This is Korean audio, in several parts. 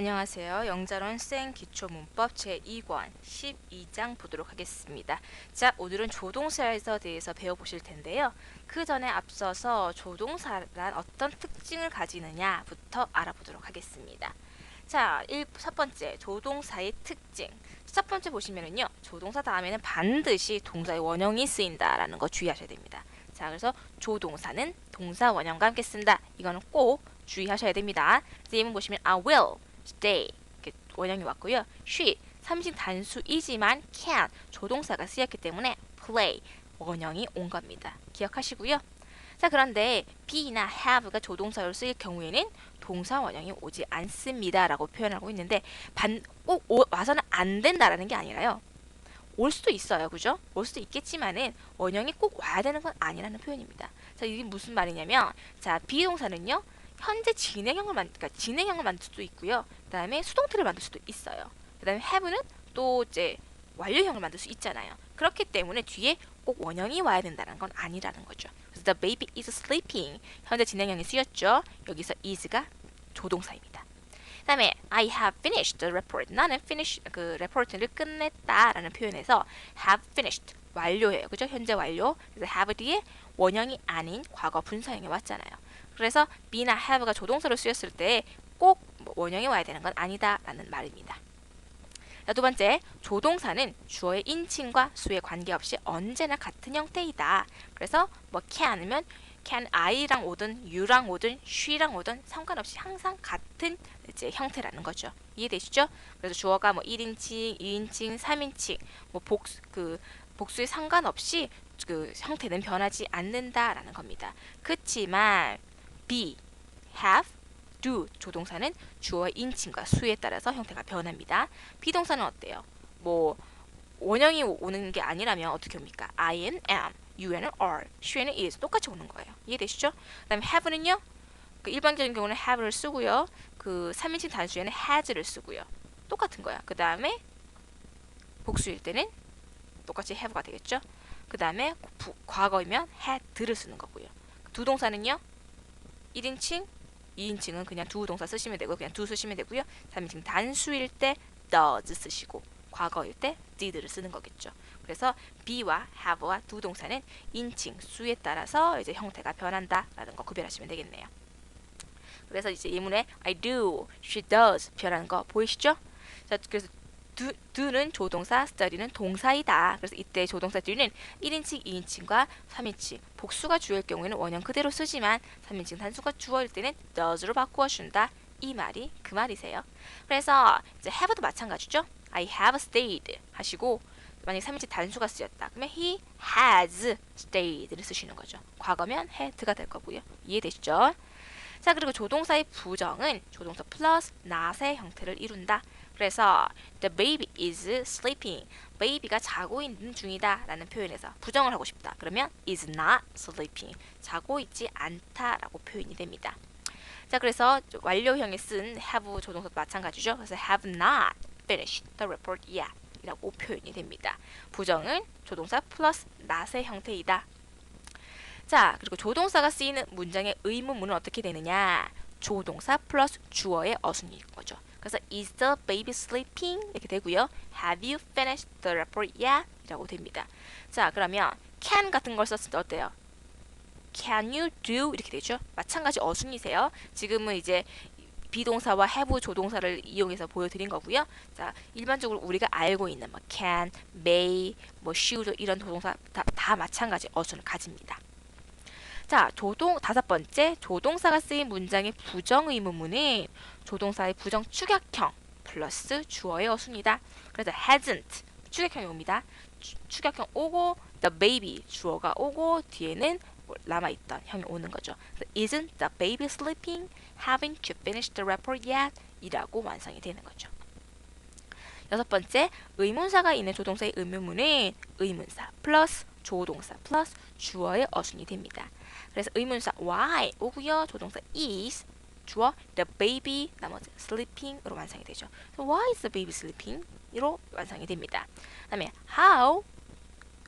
안녕하세요. 영자론 생 기초문법 제2권 12장 보도록 하겠습니다. 자, 오늘은 조동사에서 대해서 배워보실 텐데요. 그 전에 앞서서 조동사란 어떤 특징을 가지느냐부터 알아보도록 하겠습니다. 자, 1, 첫 번째 조동사의 특징. 첫 번째 보시면은요. 조동사 다음에는 반드시 동사의 원형이 쓰인다라는 거 주의하셔야 됩니다. 자, 그래서 조동사는 동사 원형과 함께 쓴다. 이거는 꼭 주의하셔야 됩니다. 예문 보시면 I will stay 이렇게 원형이 왔고요. she 삼신 단수이지만 can 조동사가 쓰였기 때문에 play 원형이 온 겁니다. 기억하시고요. 자 그런데 be나 have가 조동사로 쓰일 경우에는 동사 원형이 오지 않습니다라고 표현하고 있는데 반, 꼭 오, 와서는 안 된다라는 게 아니라요. 올 수도 있어요. 그죠? 올 수도 있겠지만은 원형이 꼭 와야 되는 건 아니라는 표현입니다. 자, 이게 무슨 말이냐면 자, 비동사는요. 현재 진행형을 만 그러니까 진행형을 만들 수도 있고요. 그 다음에 수동태를 만들 수도 있어요. 그 다음에 have는 또 이제 완료형을 만들 수 있잖아요. 그렇기 때문에 뒤에 꼭 원형이 와야 된다는 건 아니라는 거죠. 그래서 the baby is sleeping 현재 진행형이 쓰였죠. 여기서 is가 조동사입니다. 그다음에 I have finished the report. 나는 finish 그 레포트를 끝냈다라는 표현에서 have finished 완료해요. 그죠? 현재 완료. 그래서 have 뒤에 원형이 아닌 과거 분사형이 왔잖아요. 그래서 be나 have가 조동사로 쓰였을 때 꼭 원형이 와야 되는 건 아니다라는 말입니다. 자, 두 번째, 조동사는 주어의 인칭과 수에 관계없이 언제나 같은 형태이다. 그래서 뭐 can이면 can I랑 오든 you랑 오든 she랑 오든 상관없이 항상 같은 이제 형태라는 거죠. 이해되시죠? 그래서 주어가 뭐 1인칭, 2인칭, 3인칭 뭐 복수 그 복수에 상관없이 그 형태는 변하지 않는다라는 겁니다. 그렇지만 be, have, do 조동사는 주어의 인칭과 수에 따라서 형태가 변합니다. 비동사는 어때요? 뭐 원형이 오는 게 아니라면 어떻게 옵니까? I and am, you and are, she and is 똑같이 오는 거예요. 이해되시죠? 그 다음에 have는요. 그 일반적인 경우는 have를 쓰고요. 그 3인칭 단수에는 has를 쓰고요. 똑같은 거야. 그 다음에 복수일 때는 똑같이 have가 되겠죠. 그 다음에 과거이면 had를 쓰는 거고요. 두 동사는요. 1인칭, 2인칭은 그냥 두 동사 쓰시면 되고 그냥 두 쓰시면 되고요. 3인칭 단수일 때 does 쓰시고 과거일 때 did를 쓰는 거겠죠. 그래서 be와 have와 두 동사는 인칭, 수에 따라서 이제 형태가 변한다라는 거 구별하시면 되겠네요. 그래서 이제 예문에 I do, she does 표현하는 거 보이시죠? 자, 그래서 do는 조동사, study는 동사이다. 그래서 이때 조동사 do는 1인칭, 2인칭과 3인칭 복수가 주어일 경우에는 원형 그대로 쓰지만 3인칭 단수가 주어일 때는 does로 바꾸어 준다. 이 말이 그 말이세요. 그래서 이제 have도 마찬가지죠. I have stayed 하시고 만약 3인칭 단수가 쓰였다. 그러면 he has stayed를 쓰시는 거죠. 과거면 had가 될 거고요. 이해되시죠? 자 그리고 조동사의 부정은 조동사 플러스 not의 형태를 이룬다. 그래서 the baby is sleeping. baby가 자고 있는 중이다 라는 표현에서 부정을 하고 싶다. 그러면 is not sleeping. 자고 있지 않다라고 표현이 됩니다. 자 그래서 완료형에 쓴 have 조동사도 마찬가지죠. 그래서 have not finished the report yet 이라고 표현이 됩니다. 부정은 조동사 플러스 not의 형태이다. 자, 그리고 조동사가 쓰이는 문장의 의문문은 어떻게 되느냐? 조동사 플러스 주어의 어순일 거죠. 그래서 is the baby sleeping 이렇게 되고요. Have you finished the report yet? 이라고 됩니다. 자, 그러면 can 같은 걸 썼을 때 어때요? Can you do 이렇게 되죠. 마찬가지 어순이세요. 지금은 이제 비동사와 have 조동사를 이용해서 보여드린 거고요. 자, 일반적으로 우리가 알고 있는 뭐 can, may, 뭐 should 이런 조동사 다, 다 마찬가지 어순을 가집니다. 자, 조동 다섯 번째 조동사가 쓰인 문장의 부정 의문문은 조동사의 부정 축약형 플러스 주어의 어순이다. 그래서 hasn't 축약형이 옵니다. 추, 축약형 오고 the baby 주어가 오고 뒤에는 남아있던 형이 오는 거죠. Isn't the baby sleeping? Haven't you finished the report yet? 이라고 완성이 되는 거죠. 여섯 번째, 의문사가 있는 조동사의 의문문은 의문사 플러스 조동사 플러스 주어의 어순이 됩니다. 그래서 의문사 why 오고요. 조동사 is 주어 the baby 나머지 sleeping으로 완성이 되죠. So why is the baby sleeping? 이로 완성이 됩니다. 그다음에 how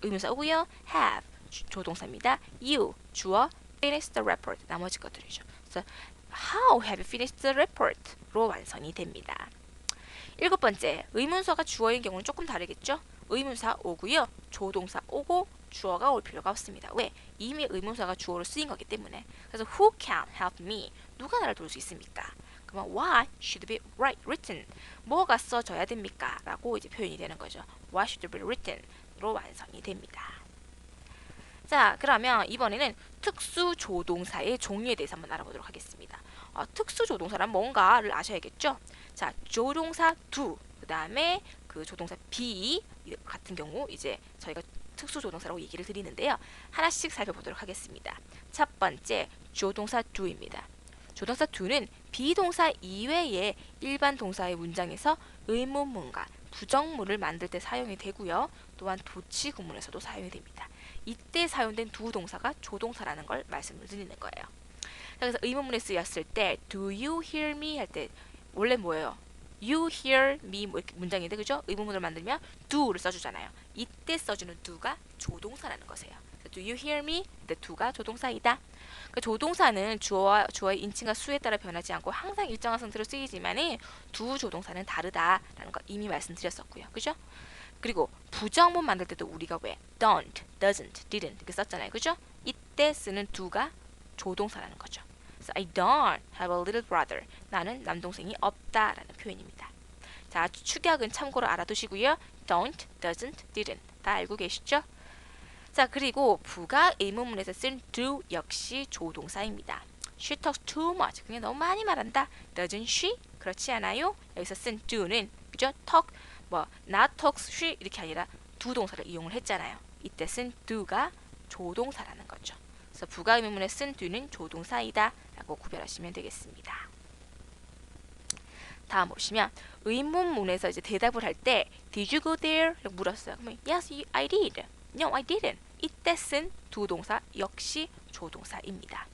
의문사 오고요. have 주, 조동사입니다. you 주어 finish the report 나머지 것들이죠. 그래서 How have you finished the report? 로 완성이 됩니다. 일곱 번째, 의문사가 주어인 경우는 조금 다르겠죠? 의문사 오고요. 조동사 오고 주어가 올 필요가 없습니다. 왜? 이미 의문사가 주어로 쓰인 거기 때문에. 그래서 who can help me? 누가 나를 도울 수 있습니까? 그러면 what should be write, written? 뭐가 써져야 됩니까? 라고 이제 표현이 되는 거죠. what should be written? 로 완성이 됩니다. 자, 그러면 이번에는 특수 조동사의 종류에 대해서 한번 알아보도록 하겠습니다. 어, 특수 조동사란 뭔가를 아셔야겠죠? 자, 조동사 do, 그 다음에 그 조동사 be 같은 경우 이제 저희가 특수 조동사라고 얘기를 드리는데요. 하나씩 살펴보도록 하겠습니다. 첫 번째, 조동사 do입니다. 조동사 do는 비동사 이외의 일반 동사의 문장에서 의문문과 부정문을 만들 때 사용이 되고요. 또한 도치 구문에서도 사용이 됩니다. 이때 사용된 두 동사가 조동사라는 걸 말씀을 드리는 거예요. 그래서 의문문에 쓰였을 때 do you hear me 할 때 원래 뭐예요? You hear me 뭐 문장인데 그죠? 의문문을 만들면 do를 써주잖아요. 이때 써주는 do가 조동사라는 것이에요. do you hear me? 근데 do가 조동사이다. 그 조동사는 주어와 주어의 인칭과 수에 따라 변하지 않고 항상 일정한 상태로 쓰이지만은 두 조동사는 다르다라는 거 이미 말씀드렸었고요. 그죠? 그리고 부정문 만들 때도 우리가 왜 don't, doesn't, didn't 이렇게 썼잖아요. 그죠? 이때 쓰는 do가 조동사라는 거죠. 그래서 I don't have a little brother. 나는 남동생이 없다라는 표현입니다. 자, 축약은 참고로 알아두시고요. don't, doesn't, didn't 다 알고 계시죠? 자, 그리고 부가 의문문에서 쓴 do 역시 조동사입니다. She talks too much. 그냥 너무 많이 말한다. Doesn't she? 그렇지 않아요? 여기서 쓴 do는 그죠? talk 뭐 not talks she 이렇게 아니라 두 동사를 이용을 했잖아요. 이때 쓴 do가 조동사라는 거죠. 그래서 부가 의문문에 쓴 do는 조동사이다 라고 구별하시면 되겠습니다. 다음 보시면 의문문에서 이제 대답을 할 때 Did you go there? 라고 물었어요. 그러면 Yes, I did. No, I didn't. 이때 쓴 두 동사 역시 조동사입니다.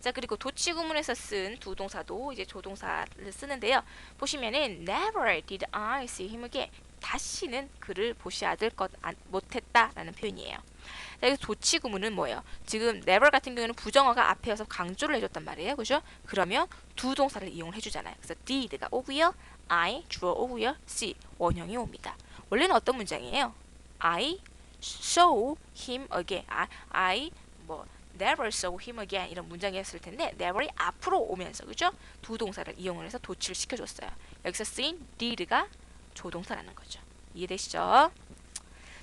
자 그리고 도치 구문에서 쓴 두 동사도 이제 조동사를 쓰는데요. 보시면은 Never did I see him again. 다시는 그를 보시 않을 것 안- 못했다라는 표현이에요. 자, 여기 도치 구문은 뭐예요? 지금 never 같은 경우는 부정어가 앞에 와서 강조를 해줬단 말이에요. 그죠? 그러면 두 동사를 이용을 해주잖아요. 그래서 did가 오고요. I 주어 오고요. see 원형이 옵니다. 원래는 어떤 문장이에요? I saw him again. I, I 뭐 never saw him again 이런 문장이었을 텐데 never이 앞으로 오면서 그죠? 두 동사를 이용을 해서 도치를 시켜줬어요. 여기서 쓰인 did가 조동사라는 거죠. 이해되시죠?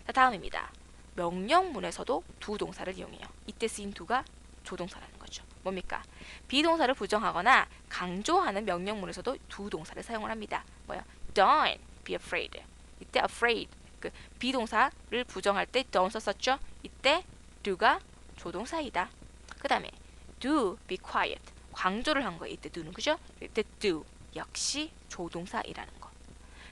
자 다음입니다. 명령문에서도 두 동사를 이용해요. 이때 쓰인 두가 조동사라는 거죠. 뭡니까? 비동사를 부정하거나 강조하는 명령문에서도 두 동사를 사용을 합니다. 뭐요? Don't be afraid. 이때 afraid 그 비동사를 부정할 때 don't 썼었죠. 이때 do가 조동사이다. 그 다음에 do be quiet 강조를 한 거예요. 이때 do는 그죠? 이때 do 역시 조동사이라는 거.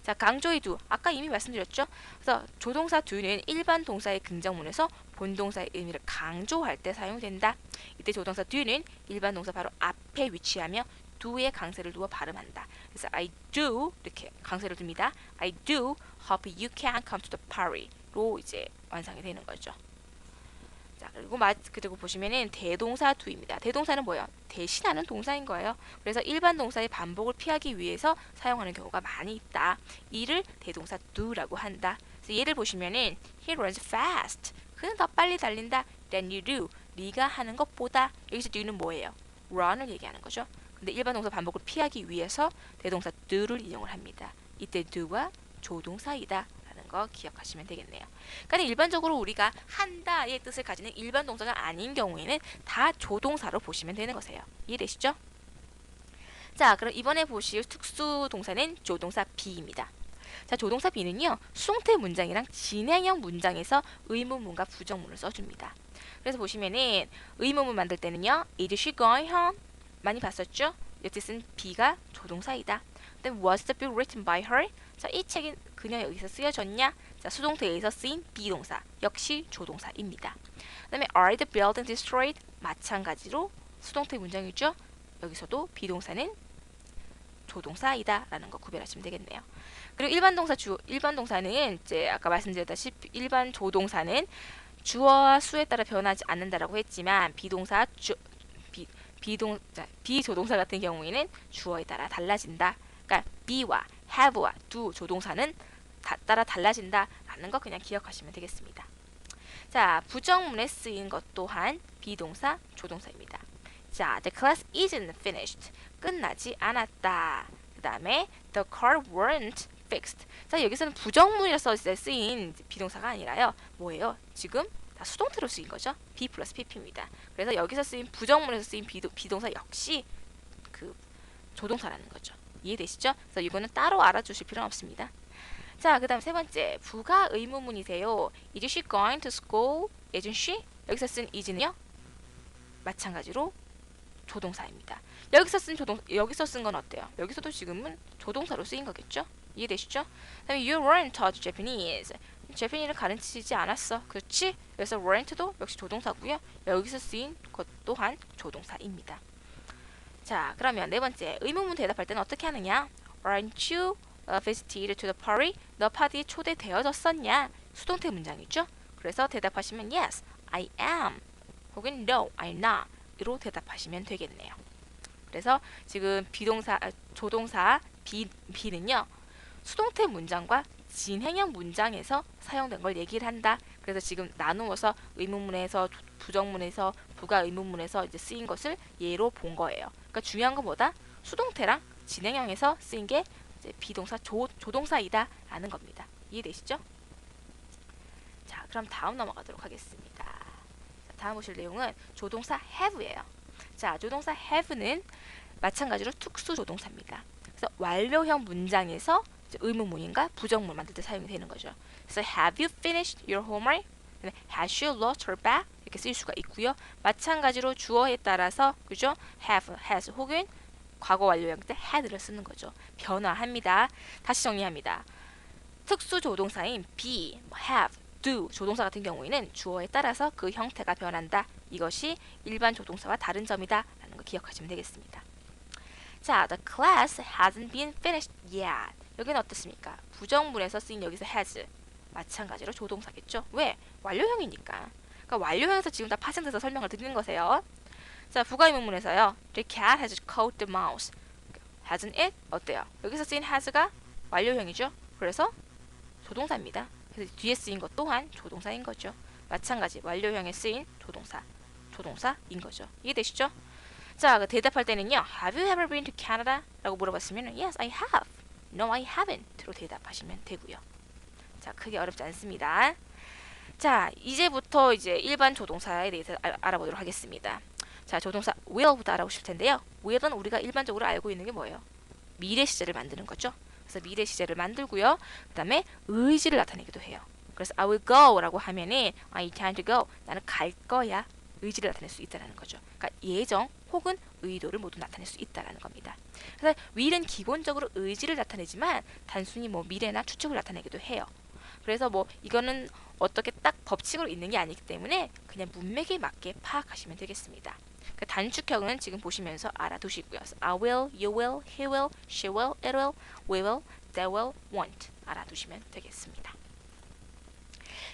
자 강조의 do 아까 이미 말씀드렸죠. 그래서 조동사 do는 일반 동사의 긍정문에서 본동사의 의미를 강조할 때 사용된다. 이때 조동사 do는 일반 동사 바로 앞에 위치하며 do에 강세를 두어 발음한다. 그래서 I do 이렇게 강세를 둡니다. I do hope you can come to the party로 이제 완성이 되는 거죠. 자 그리고 마, 그리고 보시면은 대동사 do입니다. 대동사는 뭐예요? 대신하는 동사인 거예요. 그래서 일반 동사의 반복을 피하기 위해서 사용하는 경우가 많이 있다. 이를 대동사 do라고 한다. 그래서 예를 보시면은 he runs fast. 그는 더 빨리 달린다. than you do. 네가 하는 것보다 여기서 do는 뭐예요? run을 얘기하는 거죠. 근데 일반 동사 반복을 피하기 위해서 대동사 do를 이용을 합니다. 이때 do가 조동사이다. 라는 거 기억하시면 되겠네요. 그러니까 일반적으로 우리가 한다의 뜻을 가지는 일반 동사가 아닌 경우에는 다 조동사로 보시면 되는 거세요. 이해되시죠? 자, 그럼 이번에 보실 특수 동사는 조동사 be입니다. 자, 조동사 be는요. 수동태 문장이랑 진행형 문장에서 의문문과 부정문을 써줍니다. 그래서 보시면은 의문문 만들 때는요. Is she going home? 많이 봤었죠? 이 뜻은 be가 조동사이다. Then was the book written by her? 자, 이 책이 그녀 여기서 쓰여졌냐? 자, 수동태에서 쓰인 비동사 역시 조동사입니다. 그 다음에 are the buildings destroyed? 마찬가지로 수동태 문장이죠. 여기서도 비동사는 조동사이다 라는 거 구별하시면 되겠네요. 그리고 일반 동사 주 일반 동사는 이제 아까 말씀드렸다시피 일반 조동사는 주어와 수에 따라 변하지 않는다라고 했지만 비동사 주 비, 비동 자, 비조동사 같은 경우에는 주어에 따라 달라진다. 그러니까 be와 have와 do 조동사는 다, 따라 달라진다라는 거 그냥 기억하시면 되겠습니다. 자, 부정문에 쓰인 것 또한 비동사, 조동사입니다. 자, the class isn't finished. 끝나지 않았다. 그 다음에 the car weren't fixed. 자, 여기서는 부정문이라서 쓰인 비동사가 아니라요. 뭐예요? 지금 다 수동태로 쓰인 거죠. be 플러스 pp입니다. 그래서 여기서 쓰인 부정문에서 쓰인 비도, 비동사 역시 그 조동사라는 거죠. 이해되시죠? 그래서 이거는 따로 알아주실 필요는 없습니다. 자, 그 다음 세 번째. 부가 의문문이세요. Is she going to school? Isn't she? 여기서 쓴 is는요. 마찬가지로 조동사입니다. 여기서 쓴 조동 여기서 쓴 건 어때요? 여기서도 지금은 조동사로 쓰인 거겠죠? 이해되시죠? 그다음에 you weren't taught Japanese. 제페니를 가르치지 않았어. 그렇지? 그래서 weren't도 역시 조동사고요. 여기서 쓰인 것 또한 조동사입니다. 자, 그러면 네 번째 의문문 대답할 때는 어떻게 하느냐? Aren't you visited to the party? 너 파티에 초대되어졌었냐? 수동태 문장이죠. 그래서 대답하시면 yes, I am. 혹은 no, I'm not. 으로 대답하시면 되겠네요. 그래서 지금 비동사, 아, 조동사 비, 비는요. 수동태 문장과 진행형 문장에서 사용된 걸 얘기를 한다. 그래서 지금 나누어서 의문문에서 부정문에서 부가 의문문에서 이제 쓰인 것을 예로 본 거예요. 그러니까 중요한 건 뭐다? 수동태랑 진행형에서 쓰인 게 이제 비동사 조, 조동사이다 라는 겁니다. 이해되시죠? 자, 그럼 다음 넘어가도록 하겠습니다. 자, 다음 보실 내용은 조동사 have예요. 자, 조동사 have는 마찬가지로 특수 조동사입니다. 그래서 완료형 문장에서 의문문인가 부정문 만들 때 사용이 되는 거죠. 그래서 have you finished your homework? has you lost her bag? 이렇게 쓸 수가 있고요. 마찬가지로 주어에 따라서 그죠? have, has 혹은 과거 완료형 때 had를 쓰는 거죠. 변화합니다. 다시 정리합니다. 특수 조동사인 be, have, do 조동사 같은 경우에는 주어에 따라서 그 형태가 변한다. 이것이 일반 조동사와 다른 점이다. 라는 거 기억하시면 되겠습니다. 자, the class hasn't been finished yet. 여기는 어떻습니까? 부정문에서 쓰인 여기서 has 마찬가지로 조동사겠죠. 왜? 완료형이니까. 그러니까 완료형에서 지금 다 파생돼서 설명을 드리는 거세요. 자, 부가의 문문에서요. The cat has caught the mouse. hasn't it? 어때요? 여기서 쓰인 has가 완료형이죠. 그래서 조동사입니다. 그래서 뒤에 쓰인 것 또한 조동사인 거죠. 마찬가지 완료형에 쓰인 조동사, 조동사인 거죠. 이해되시죠? 자, 그 대답할 때는요. Have you ever been to Canada? 라고 물어봤으면 Yes, I have. No, I haven't.로 대답하시면 되고요. 자, 크게 어렵지 않습니다. 자, 이제부터 이제 일반 조동사에 대해서 알, 알아보도록 하겠습니다. 자, 조동사 will부터 알아보실 텐데요. will은 우리가 일반적으로 알고 있는 게 뭐예요? 미래 시제를 만드는 거죠. 그래서 미래 시제를 만들고요. 그 다음에 의지를 나타내기도 해요. 그래서 I will go라고 하면은 I intend to go. 나는 갈 거야. 의지를 나타낼 수 있다는 거죠. 그러니까 예정 혹은 의도를 모두 나타낼 수 있다는 겁니다. 그래서 will은 기본적으로 의지를 나타내지만 단순히 뭐 미래나 추측을 나타내기도 해요. 그래서 뭐 이거는 어떻게 딱 법칙으로 있는 게 아니기 때문에 그냥 문맥에 맞게 파악하시면 되겠습니다. 그 단축형은 지금 보시면서 알아두시고요. I will, you will, he will, she will, it will, we will, they will, won't 알아두시면 되겠습니다.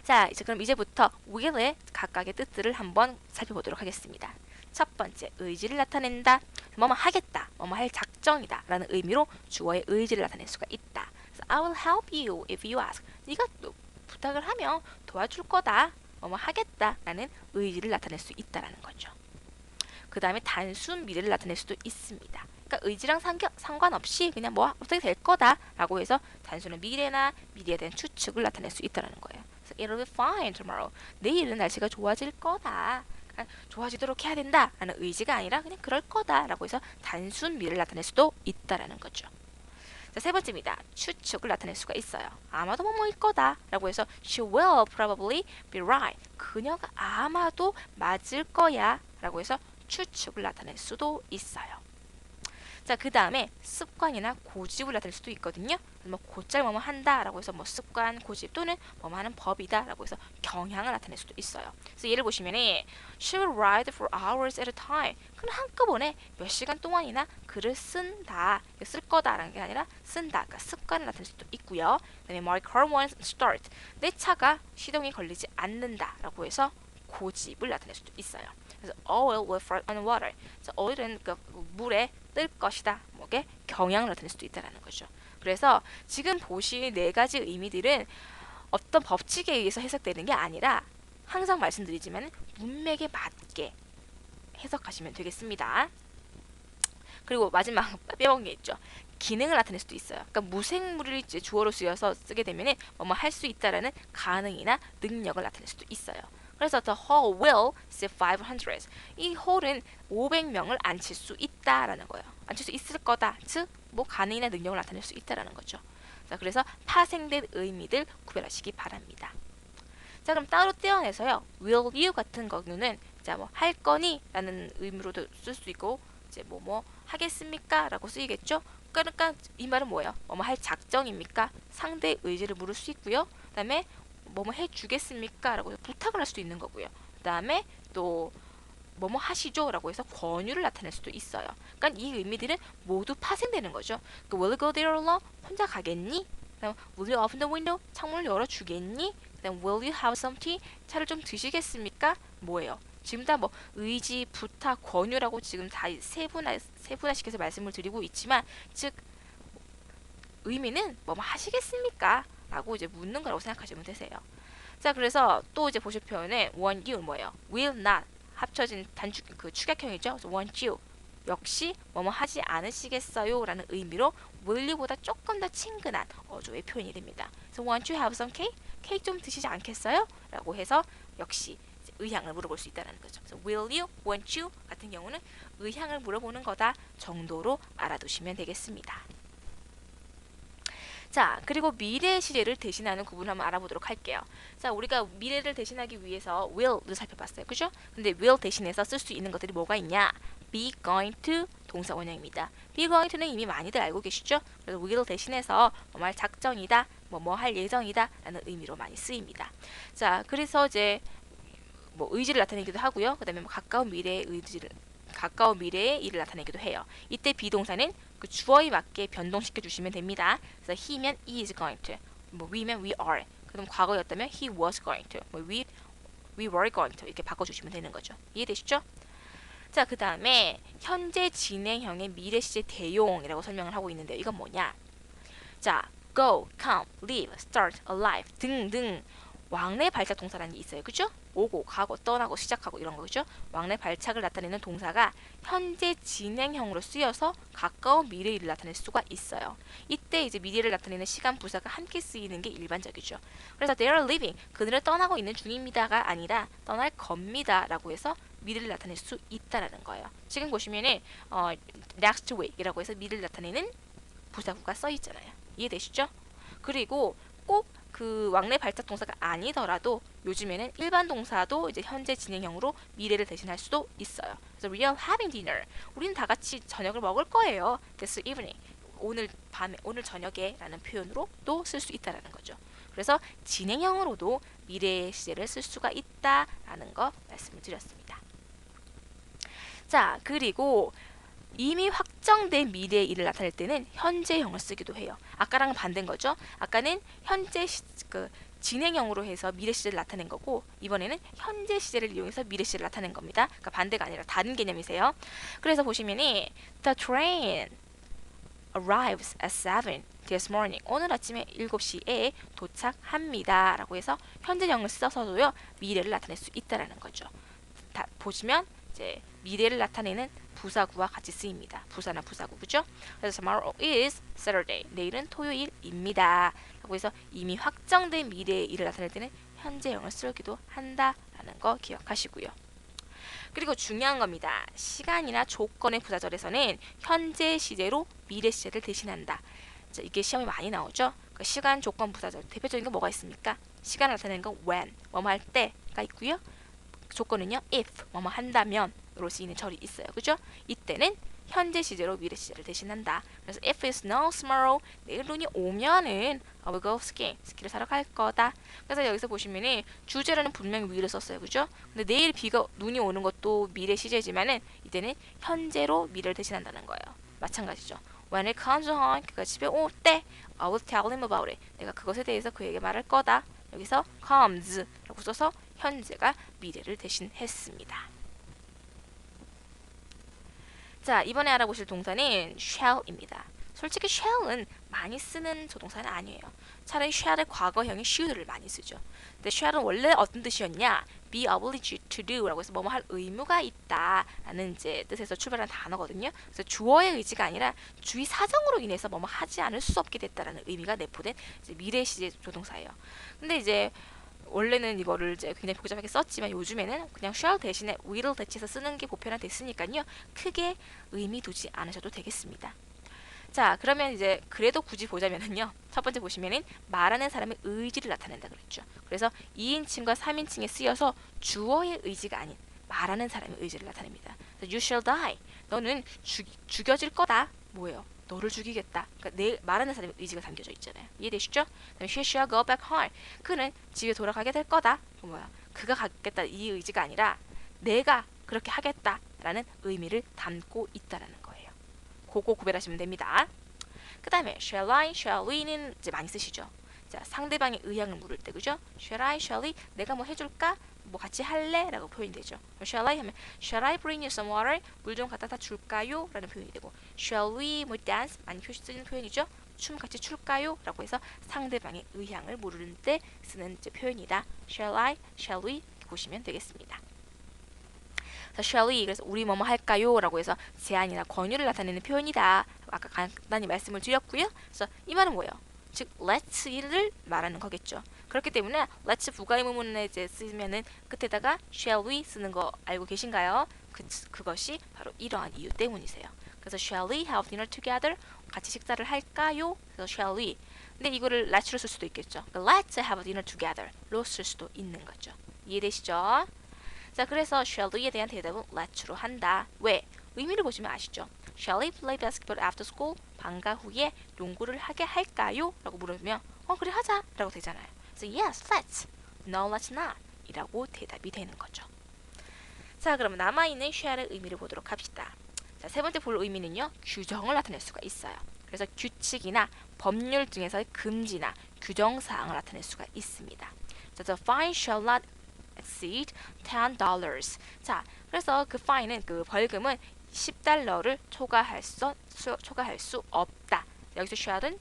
자, 이제 그럼 이제부터 will의 각각의 뜻들을 한번 살펴보도록 하겠습니다. 첫 번째, 의지를 나타낸다. 뭐뭐 하겠다, 뭐뭐 할 작정이다 라는 의미로 주어의 의지를 나타낼 수가 있다. 그래서 I will help you if you ask. 네가 또 부탁을 하면 도와줄 거다, 뭐뭐 하겠다 라는 의지를 나타낼 수 있다라는 거죠. 그 다음에 단순 미래를 나타낼 수도 있습니다. 그러니까 의지랑 상겨, 상관없이 그냥 뭐 어떻게 될 거다라고 해서 단순한 미래나 미래에 대한 추측을 나타낼 수 있다라는 거예요. 그래서 it'll be fine tomorrow. 내일은 날씨가 좋아질 거다. 그러니까 좋아지도록 해야 된다라는 의지가 아니라 그냥 그럴 거다라고 해서 단순 미래를 나타낼 수도 있다라는 거죠. 자, 세 번째입니다. 추측을 나타낼 수가 있어요. 아마도 뭐뭐일 거다 라고 해서 she will probably be right. 그녀가 아마도 맞을 거야 라고 해서 추측을 나타낼 수도 있어요. 자, 그 다음에 습관이나 고집을 나타낼 수도 있거든요. 뭐 곧잘 뭐뭐 한다라고 해서 뭐 습관, 고집 또는 뭐뭐 하는 법이다라고 해서 경향을 나타낼 수도 있어요. 그래서 예를 보시면 she will write for hours at a time. 그는 한꺼번에 몇 시간 동안이나 글을 쓴다. 쓸 거다라는 게 아니라 쓴다. 그러니까 습관을 나타낼 수도 있고요. 그 다음에 my car won't start. 내 차가 시동이 걸리지 않는다라고 해서 고집을 나타낼 수도 있어요. 그래서 oil will float on water. 그래서 oil은 그 물에 뜰 것이다. 뭐게 경향을 나타낼 수도 있다라는 거죠. 그래서 지금 보실 네 가지 의미들은 어떤 법칙에 의해서 해석되는 게 아니라 항상 말씀드리지만 문맥에 맞게 해석하시면 되겠습니다. 그리고 마지막 빼먹은 게 있죠. 기능을 나타낼 수도 있어요. 그러니까 무생물을 주어로 쓰여서 쓰게 되면은 뭐뭐 할 수 있다라는 가능이나 능력을 나타낼 수도 있어요. 그래서 the hall will sit 500. 이 홀은 500명을 앉힐 수 있다라는 거예요. 앉힐 수 있을 거다. 즉, 뭐 가능이나 능력을 나타낼 수 있다라는 거죠. 자, 그래서 파생된 의미들 구별하시기 바랍니다. 자, 그럼 따로 떼어내서요. will you 같은 거는 자, 뭐 할 거니라는 의미로도 쓸 수 있고 이제 뭐 뭐 하겠습니까? 라고 쓰이겠죠? 그러니까 이 말은 뭐예요? 뭐뭐 할 작정입니까? 상대의 의지를 물을 수 있고요. 그다음에 뭐뭐 해주겠습니까? 라고 부탁을 할 수도 있는 거고요. 그 다음에 또 뭐뭐 하시죠? 라고 해서 권유를 나타낼 수도 있어요. 그러니까 이 의미들은 모두 파생되는 거죠. 그 will go there alone? 혼자 가겠니? 그다음 will you open the window? 창문을 열어주겠니? 그다음 will you have some tea? 차를 좀 드시겠습니까? 뭐예요? 지금 다 뭐 의지, 부탁, 권유라고 지금 다 세분화 세분화시켜서 말씀을 드리고 있지만 즉 의미는 뭐 하시겠습니까? 라고 이제 묻는 거라고 생각하시면 되세요. 자, 그래서 또 이제 보실 표현에 want you 뭐예요? will not 합쳐진 단축 그 축약형이죠. 그래서 want you 역시 뭐뭐 하지 않으시겠어요 라는 의미로 will you보다 조금 더 친근한 어조의 표현이 됩니다. 그래서 want you have some cake? 케이크 좀 드시지 않겠어요? 라고 해서 역시 의향을 물어볼 수 있다는 거죠. 그래서 will you, want you 같은 경우는 의향을 물어보는 거다 정도로 알아두시면 되겠습니다. 자, 그리고 미래 시제를 대신하는 구분을 한번 알아보도록 할게요. 자, 우리가 미래를 대신하기 위해서 will를 살펴봤어요. 그죠? 근데 will 대신해서 쓸 수 있는 것들이 뭐가 있냐? be going to 동사 원형입니다. be going to는 이미 많이들 알고 계시죠? 그래서 will 대신해서 뭐할 작정이다, 뭐 뭐 할 예정이다 라는 의미로 많이 쓰입니다. 자, 그래서 이제 뭐 의지를 나타내기도 하고요. 그 다음에 뭐 가까운 미래의 의지를 가까운 미래의 일을 나타내기도 해요. 이때 비동사는 그 주어에 맞게 변동시켜 주시면 됩니다. 그래서 he면 he is going to, 뭐 we면 we are. 그럼 과거였다면 he was going to, 뭐 we we were going to 이렇게 바꿔주시면 되는 거죠. 이해되시죠? 자, 그 다음에 현재 진행형의 미래 시제 대용이라고 설명을 하고 있는데요. 이건 뭐냐? 자, go, come, live, start, alive 등등 왕래 발작 동사라는 게 있어요. 그죠? 오고, 가고, 떠나고, 시작하고 이런 거죠. 왕래 발착을 나타내는 동사가 현재 진행형으로 쓰여서 가까운 미래를 나타낼 수가 있어요. 이때 이제 미래를 나타내는 시간 부사가 함께 쓰이는 게 일반적이죠. 그래서 they are leaving, 그들은 떠나고 있는 중입니다가 아니라 떠날 겁니다라고 해서 미래를 나타낼 수 있다라는 거예요. 지금 보시면은 어, next week이라고 해서 미래를 나타내는 부사구가 써 있잖아요. 이해되시죠? 그리고 꼭 그 왕래 발작 동사가 아니더라도 요즘에는 일반 동사도 이제 현재 진행형으로 미래를 대신할 수도 있어요. 그래서 we are having dinner. 우리는 다 같이 저녁을 먹을 거예요. this evening. 오늘 밤에 오늘 저녁에라는 표현으로도 쓸수 있다라는 거죠. 그래서 진행형으로도 미래의 시제를 쓸 수가 있다라는 거 말씀을 드렸습니다. 자, 그리고 이미 확정된 미래의 일을 나타낼 때는 현재형을 쓰기도 해요. 아까랑 반대인 거죠. 아까는 현재 시, 그 진행형으로 해서 미래 시제를 나타낸 거고 이번에는 현재 시제를 이용해서 미래 시제를 나타낸 겁니다. 그러니까 반대가 아니라 다른 개념이세요. 그래서 보시면이 the train arrives at 7 this morning. 오늘 아침에 7시에 도착합니다. 라고 해서 현재형을 써서도요. 미래를 나타낼 수 있다라는 거죠. 다 보시면 이제 미래를 나타내는 부사구와 같이 쓰입니다. 부사나 부사구 그죠? 그래서 tomorrow is Saturday. 내일은 토요일입니다. 라고 해서 이미 확정된 미래의 일을 나타낼 때는 현재형을 쓰기도 한다라는 거 기억하시고요. 그리고 중요한 겁니다. 시간이나 조건의 부사절에서는 현재 시제로 미래 시제를 대신한다. 자, 이게 시험에 많이 나오죠. 그 시간 조건 부사절 대표적인 거 뭐가 있습니까? 시간을 나타내는 건 when, 뭐뭐 할 때가 있고요. 조건은요, if, 뭐뭐 한다면으 로 쓰이는 절이 있어요. 그죠? 이때는 현재 시제로 미래 시제를 대신한다. 그래서 if it snows tomorrow, 내일 눈이 오면은 I will go skiing, 스키를 사러 갈 거다. 그래서 여기서 보시면은 주제로는 분명히 위를 썼어요. 그죠? 근데 내일 비가 눈이 오는 것도 미래 시제지만은 이때는 현재로 미래를 대신한다는 거예요. 마찬가지죠. When it comes home, 그가 집에 올 때, I will tell him about it. 내가 그것에 대해서 그에게 말할 거다. 여기서 comes라고 써서 현재가 미래를 대신했습니다. 자, 이번에 알아보실 동사는 shall입니다. 솔직히 shall은 많이 쓰는 조동사는 아니에요. 차라리 shall의 과거형인 should를 많이 쓰죠. 근데 shall은 원래 어떤 뜻이었냐? be obliged to do라고 해서 뭐뭐 할 의무가 있다라는 이제 뜻에서 출발한 단어거든요. 그래서 주어의 의지가 아니라 주의 사정으로 인해서 뭐뭐 하지 않을 수 없게 됐다라는 의미가 내포된 미래 시제 조동사예요. 근데 이제 원래는 이거를 이제 굉장히 복잡하게 썼지만 요즘에는 그냥 shall 대신에 will을 대체해서 쓰는 게 보편화됐으니까요. 크게 의미 두지 않으셔도 되겠습니다. 자, 그러면 이제 그래도 굳이 보자면은요. 첫 번째 보시면은 말하는 사람의 의지를 나타낸다 그랬죠. 그래서 2인칭과 3인칭에 쓰여서 주어의 의지가 아닌 말하는 사람의 의지를 나타냅니다. you shall die. 너는 죽, 죽여질 거다. 뭐예요? 너를 죽이겠다. 그러니까 내 말하는 사람의 의지가 담겨져 있잖아요. 이해되시죠? 그다음에 she shall go back home. 그는 집에 돌아가게 될 거다. 그 뭐야? 그가 가겠다 이 의지가 아니라 내가 그렇게 하겠다라는 의미를 담고 있다라는 거예요. 그거 구별하시면 됩니다. 그다음에 shall I, shall we는 이제 많이 쓰시죠. 자, 상대방의 의향을 물을 때 그죠? shall I, shall we 내가 뭐 해줄까? 뭐 같이 할래? 라고 표현이 되죠. shall I 하면 shall I bring you some water? 물 좀 갖다 다 줄까요? 라는 표현이 되고 shall we 뭐 dance? 많이 표시 쓰는 표현이죠. 춤 같이 출까요? 라고 해서 상대방의 의향을 물을 때 쓰는 표현이다. shall I, shall we 보시면 되겠습니다. 그래서 shall we 그래서 우리 뭐뭐 할까요? 라고 해서 제안이나 권유를 나타내는 표현이다. 아까 간단히 말씀을 드렸고요. 그래서 이 말은 뭐예요? 즉 let's를 말하는 거겠죠. 그렇기 때문에 let's 부가의 문문에 이제 쓰면은 끝에다가 shall we 쓰는 거 알고 계신가요? 그, 그것이 바로 이러한 이유 때문이세요. 그래서 shall we have dinner together? 같이 식사를 할까요? 그래서 shall we. 근데 이거를 let's로 쓸 수도 있겠죠. 그러니까 let's have dinner together로 쓸 수도 있는 거죠. 이해되시죠? 자, 그래서 shall we에 대한 대답은 let's로 한다. 왜? 의미를 보시면 아시죠? Shall we play basketball after school? 방과 후에 농구를 하게 할까요? 라고 물으면 어 그래 하자 라고 되잖아요. 그래서 yes, let's. No, let's not. 이라고 대답이 되는 거죠. 자, 그럼 남아있는 shall의 의미를 보도록 합시다. 자, 세 번째 볼 의미는요. 규정을 나타낼 수가 있어요. 그래서 규칙이나 법률 등에서의 금지나 규정 사항을 나타낼 수가 있습니다. 자, the fine shall not exceed $10. 자, 그래서 그 fine은 그 벌금은 10달러를 초과할 수, 수, 초과할 수 없다. 여기서 shall은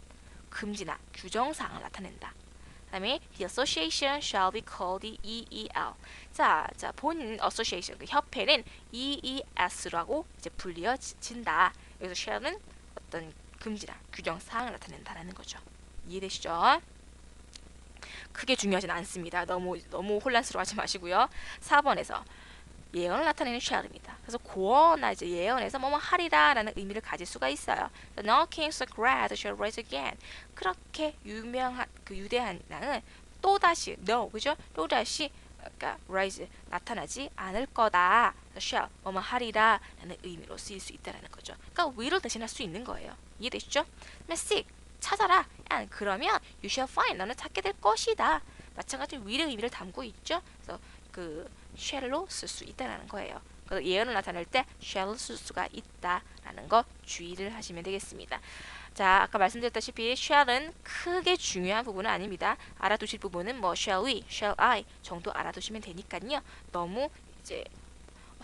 금지나 규정 사항을 나타낸다. 그다음에 the association shall be called the EEL. 자, 자, 본 association 그 협회는 EES라고 이제 불리어진다. 여기서 shall은 어떤 금지나 규정 사항을 나타낸다라는 거죠. 이해되시죠? 크게 중요하진 않습니다. 너무 너무 혼란스러워하지 마시고요. 4번에서 예언을 나타내는 shall입니다. 그래서 고어나 이제 예언에서 뭐뭐 하리라라는 의미를 가질 수가 있어요. No kings of Grad shall rise again. 그렇게 유명한 그 유대한 왕은 또 다시 no 그죠? 또 다시 그러니까 rise 나타나지 않을 거다. shall 뭐뭐 하리라라는 의미로 쓰일 수 있다라는 거죠. 그러니까 will을 대신할 수 있는 거예요. 이해되시죠? seek 찾아라. 야, 그러면 you shall find 너는 찾게 될 것이다. 마찬가지로 will의 의미를 담고 있죠. 그래서 그 shall로 쓸 수 있다라는 거예요. 그래서 예언을 나타낼 때 shall 쓸 수가 있다라는 거 주의를 하시면 되겠습니다. 자, 아까 말씀드렸다시피 shall은 크게 중요한 부분은 아닙니다. 알아두실 부분은 뭐 shall we, shall I 정도 알아두시면 되니까요. 너무 이제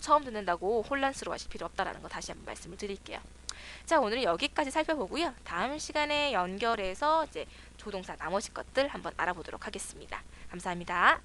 처음 듣는다고 혼란스러워하실 필요 없다라는 거 다시 한번 말씀을 드릴게요. 자, 오늘은 여기까지 살펴보고요. 다음 시간에 연결해서 이제 조동사 나머지 것들 한번 알아보도록 하겠습니다. 감사합니다.